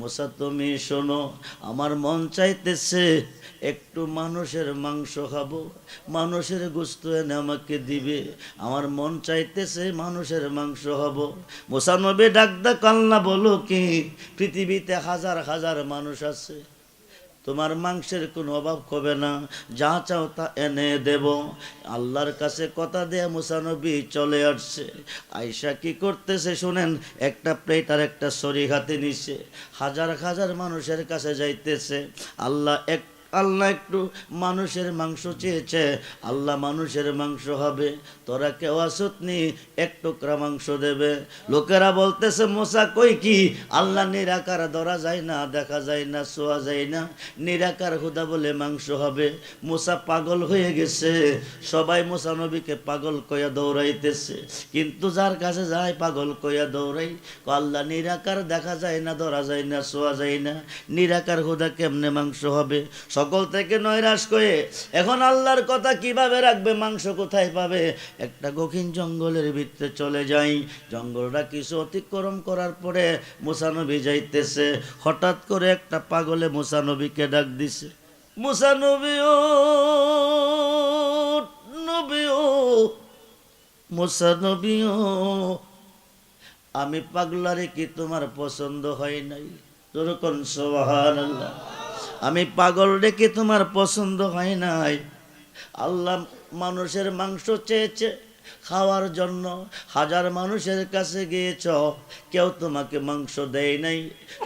মোসা, তুমি শোনো, আমার মন চাইতেছে একটু মানুষের মাংস খাব, মানুষের গোস্ত এনে আমাকে দিবে। আমার মন চাইতেছে মানুষের মাংস হব মোসানবে ডাক ডাক আল্লাহ বলো কি, পৃথিবীতে হাজার হাজার মানুষ আছে। তোমার মাংসের কোনো অভাব হবে না, যা চাও তা এনে দেব। আল্লাহর কাছে কথা দেয়া মুসানবী চলে আসছে। আয়সা কি করতেছে শুনেন, একটা প্লেট আর একটা সরি হাতে নিছে। হাজার হাজার মানুষের কাছে যাইতেছে। আল্লাহ এক আল্লাহ একটু মানুষের মাংস চেয়েছে। আল্লাহ মানুষের মাংস হবে। তোরা কেউ আসতনি এক টুকরা মাংস দেবে। লোকেরা বলতেছে, মোসা কই কি? আল্লাহ নিরাকার ধরা যায় না, দেখা যায় না, শোয়া যায় না। নিরাকার হুদা বলে মাংস হবে। মোসা পাগল হয়ে গেছে। সবাই মোসা নবীকে পাগল কইয়া দৌড়াইতেছে। কিন্তু যার কাছে যায় পাগল কইয়া দৌড়াই। আল্লাহ নিরাকার দেখা যায় না, ধরা যায় না, শোয়া যায় না। নিরাকার হুদা কেমনে মাংস হবে? সকল থেকে নৈরাশ করে এখন আল্লাহর কথা কীভাবে রাখবে, মাংস কোথায় পাবে? একটা গখিন জঙ্গলের ভিতরে চলে যাই। জঙ্গলটা কিছু অতিক্রম করার পরে মুসানবী যাইতেছে। হঠাৎ করে একটা পাগলে মুসানবীকে ডাক দিছে। মুসানবী নবী মুসানবী আমি পাগলারে কি তোমার পছন্দ হয় নাই? যেরকম সোহান আল্লাহ? আমি পাগল ডেকে তোমার পছন্দ হয় নাই। আল্লাহ মানুষের মাংস চেয়েছে, খাওয়ার জন্য। হাজার মানুষের কাছে গিয়েছ, কেউ তোমাকে মাংস দেয় নাই।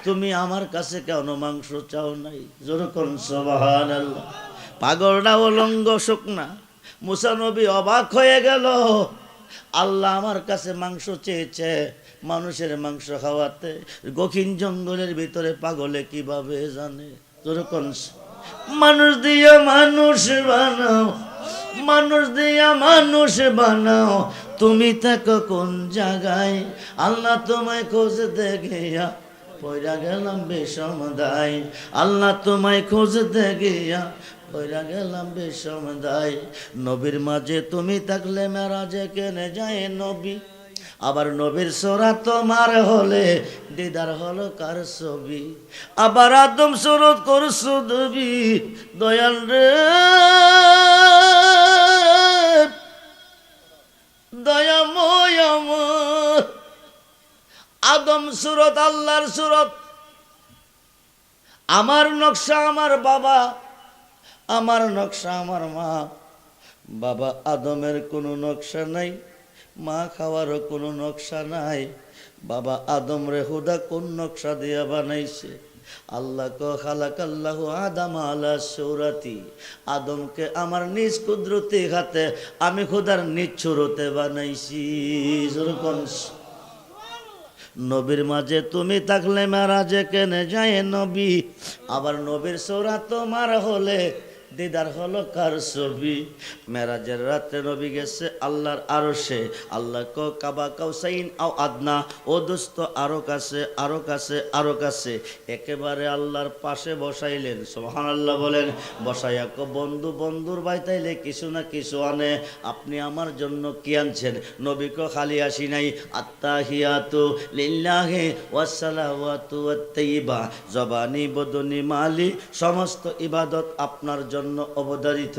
তুমি আমার কাছে কেন মাংস চাও নাই? যেরকম সোহান আল্লাহ পাগলটা অলঙ্গ, শুকনা। মুসানবী অবাক হয়ে গেল। আল্লাহ আমার কাছে মাংস চেয়েছে মানুষের মাংস খাওয়াতে। গখিন জঙ্গলের ভিতরে পাগলে কীভাবে জানে? মানুষ দিয়া মানুষ বানাও, মানুষ দিয়া মানুষ বানাও। তুমি থাকো কোন জায়গায়? আল্লাহ তোমায় খোঁজতে গিয়া পয়রা গেলাম বিষম দায় আল্লাহ তোমায় খোঁজতে গিয়া পয়রা গেলাম বিষম দায় নবীর মাঝে তুমি থাকলে মেরাজে কেনে যায় নবী? আবার নবীর সোরা তোমার হলে দিদার হলো কার ছবি? আবার আদম সুরত করছ দেবী দয়াল রে। দয়াময় আদম সুরত আল্লাহর সুরত আমার নকশা আমার বাবা। আমার নকশা আমার মা। বাবা আদমের কোনো নকশা নাই। মা খাওয়ারও কোনো নকশা নাই। বাবা আদম রে হুদা কোন নকশা দিয়া বানাইছে? আল্লাহ ক খালাক আল্লাহ আদাম আলা সৌরাতি। আদমকে আমার নিজ কুদরতি হাতে আমি খুদার নিজ ছুরতে বানাইছি। নবীর মাঝে তুমি থাকলে মারাজে কেনে যায় নবী? আবার নবীর সৌরা তোমার হলে দিদার হলো কার ছবি? মেরাজের রাতে নবী গেছে আল্লাহর আরও সে আল্লাহ ক কাবা কাউসাইন আও আদনা। ও দোস্ত, আরও কাছে আরও কাছে আরও কাছে। একেবারে আল্লাহর পাশে বসাইলেন। সোহান আল্লাহ বলেন, বসাইয়া ক বন্ধু বন্ধুর বাইতাইলে কিছু না কিছু আনে। আপনি আমার জন্য কি আনছেন? নবী ক খালি আসি নাই। আত্মাহিয়াতু লিল্লাহে ওয়াসালাওয়াতু ওয়াত্তাইবা জবানি, বদনি, মালি, সমস্ত ইবাদত আপনার জন্য অবদারিত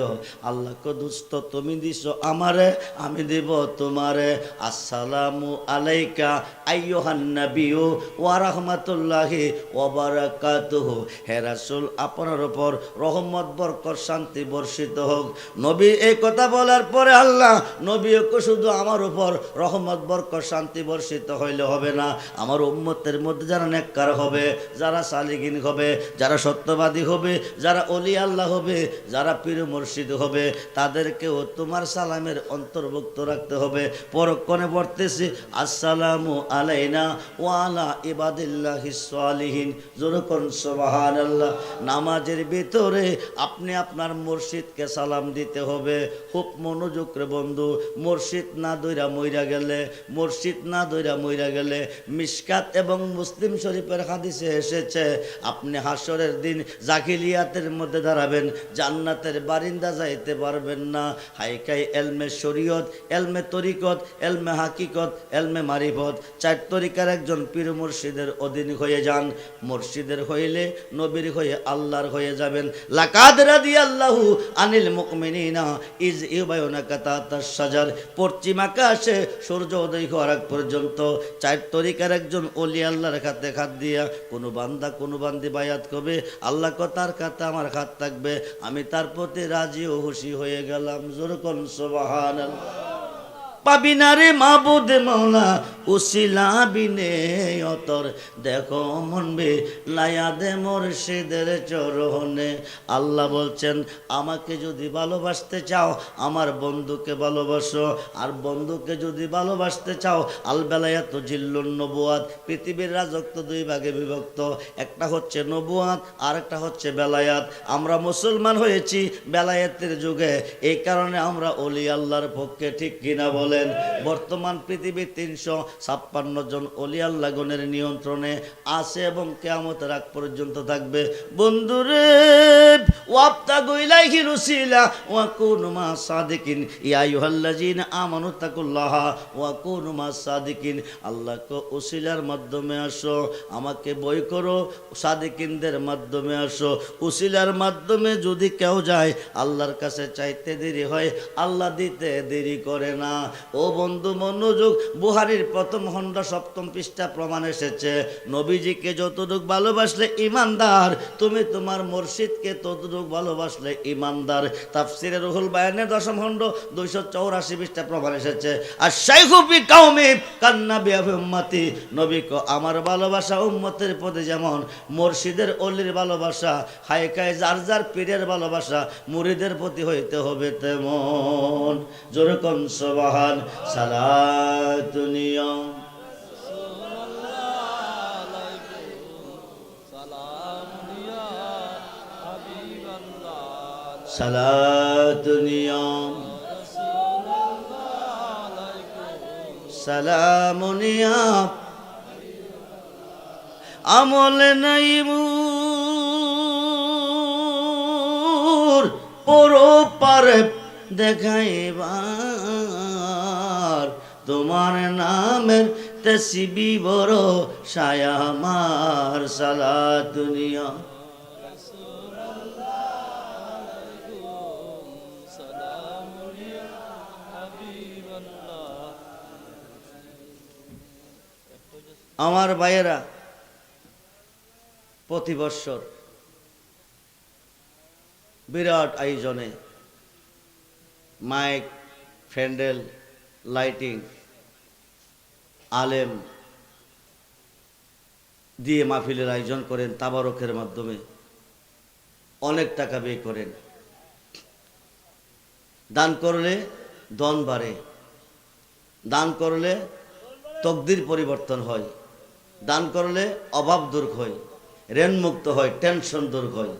আল্লাহকে দুস্থ তুমি দিছ আমারে, আমি দেব তোমারে। আসসালামু আলাইকা আইয়ুহান নাবিয়ু ওয়া রাহমাতুল্লাহি ওয়া বারাকাতুহু। হে রাসূল, আপনার উপর রহমত, বরকত, শান্তি বর্ষিত হোক। নবী, এই কথা বলার পরে আল্লাহ নবীকে শুধু আমার উপর রহমত, বরকত, শান্তি বর্ষিত হইলে হবে না। আমার উম্মতের মধ্যে যারা নেককার হবে, যারা সালিগিন হবে, যারা সত্যবাদী হবে, যারা অলি আল্লাহ হবে যারা পীর মুর্শিদ হবে, তাদেরকেও তোমার সালামের অন্তর্ভুক্ত রাখতে হবে। পরক্ষণে পড়তেছি, আসসালামু আলাইনা ওয়ালা ইবাদিল্লাহ সালিহিন। যেরকম সোবাহান আল্লাহ নামাজের ভিতরে আপনি আপনার মুর্শিদকে সালাম দিতে হবে। খুব মনোযোগ রে বন্ধু, মুর্শিদ না দইরা মইরা গেলে, মুর্শিদ না দইরা মইরা গেলে মিসকাত এবং মুসলিম শরীফের হাদিসে এসেছে, আপনি হাসরের দিন জাকিলিয়াতের মধ্যে দাঁড়াবেন। যা জান্নাতের বারিন্দা যাইতে পারবেন না। হাইকাই এলমে শরীয়ত, এলমে তরিকত, এলমে হাকিকত, এলমে মারিফত। চার তরিকার একজন পীর মুর্শিদের অধীন হয়ে যান। মুর্শিদের হইলে নবীর হয়ে আল্লাহর হয়ে যাবেন। লাকাদ রাদিয়াল্লাহু আনিল মুকমিনিনা ইজ ইউবায়ুনাকা তাতাস সাজার পশ্চিম আকাশে সূর্য উদয় হওয়ার আগ পর্যন্ত চার তরিকার একজন অলি আল্লাহর খাতে খাত দিয়া, কোনো বান্দা কোনো বান্দি বায়াত করবে, আল্লাহ তার খাতে আমার খাত থাকবে। আমি তার প্রতি রাজি ও হুশি হয়ে গেলাম। জোরকন সোবাহান পাবি না রে মাবুদ মৌলা, উসিলা বিনে অতর। দেখো মনবে লায়া দে মুর্শিদের চরণে। আল্লাহ বলছেন, আমাকে যদি ভালোবাসতে চাও, আমার বন্ধুকে ভালোবাসো। আর বন্ধুকে যদি ভালোবাসতে চাও আল বেলায়াত জিল্লুন নবুয়াত। পৃথিবীর রাজত্ব দুই ভাগে বিভক্ত। একটা হচ্ছে নবুয়াত আর একটা হচ্ছে বেলায়াত। আমরা মুসলমান হয়েছি বেলায়াতের যুগে। এই কারণে আমরা অলি আল্লাহর পক্ষে ঠিক কিনা বলেন বর্তমান পৃথিবীর তিনশো ছাপ্পান্ন জন অলি আল্লাহ গণের নিয়ন্ত্রণে আছে এবং কেয়ামত রাগ পর্যন্ত থাকবে। বন্ধুরে ওয়াপ্তা গইলাইহি রুসিলা, ওয়া সাদিকিন, ইয়া আইয়ুহাল্লাযিনা আমানু তাকুল্লাহা, ওয়া মাধ্যমে আসো, আমাকে বই করো, সাদিকিনদের মাধ্যমে আসো। উসিলার মাধ্যমে যদি কেউ যায়, আল্লাহর কাছে চাইতে দেরি হয়, আল্লাহ দিতে দেরি করে না। ও বন্ধু মনোযোগ, বুহারির প্রথম খণ্ড সপ্তম পৃষ্ঠা প্রমাণ এসেছে। নবীজিকে যতটুক ভালোবাসলে ইমানদার, তুমি তোমার মুর্শিদকে ততটুক ভালোবাসলে ইমানদার। তাফসিরের রুহুল বায়ানের দশম খণ্ড দুইশো চৌরাশি পৃষ্ঠা প্রমাণ এসেছে। আর শাইখুফি কাউমি কান্না বিয়াফি উম্মতি। নবী কো আমার ভালোবাসা উম্মতের প্রতি যেমন, মুর্শিদের অলির ভালোবাসা, হাইকায় যার যার পীরের ভালোবাসা, মুরিদের প্রতি হইতে হবে তেমন। যেরকম সবাহান সালাতুনিয়ম সালাতুনিয়ম সালামুনিয়াম আমল নাই মুর পরো দেখাইবার তোমার নামের তসবি বড় সায়ামার সালা দুনিয়া। আমার ভাইয়েরা, প্রতি বৎসর বিরাট আয়োজনে মাইক, ফ্যান্ডেল, লাইটিং আলেম দিয়ে মাহফিলের আয়োজন করেন, তাবারকের মাধ্যমে অনেক টাকা ব্যয় করেন। দান করলে দন বাড়ে, দান করলে তকদির পরিবর্তন হয়, দান করলে অভাব দূর হয় ঋণ মুক্ত হয়, টেনশন দূর হয়।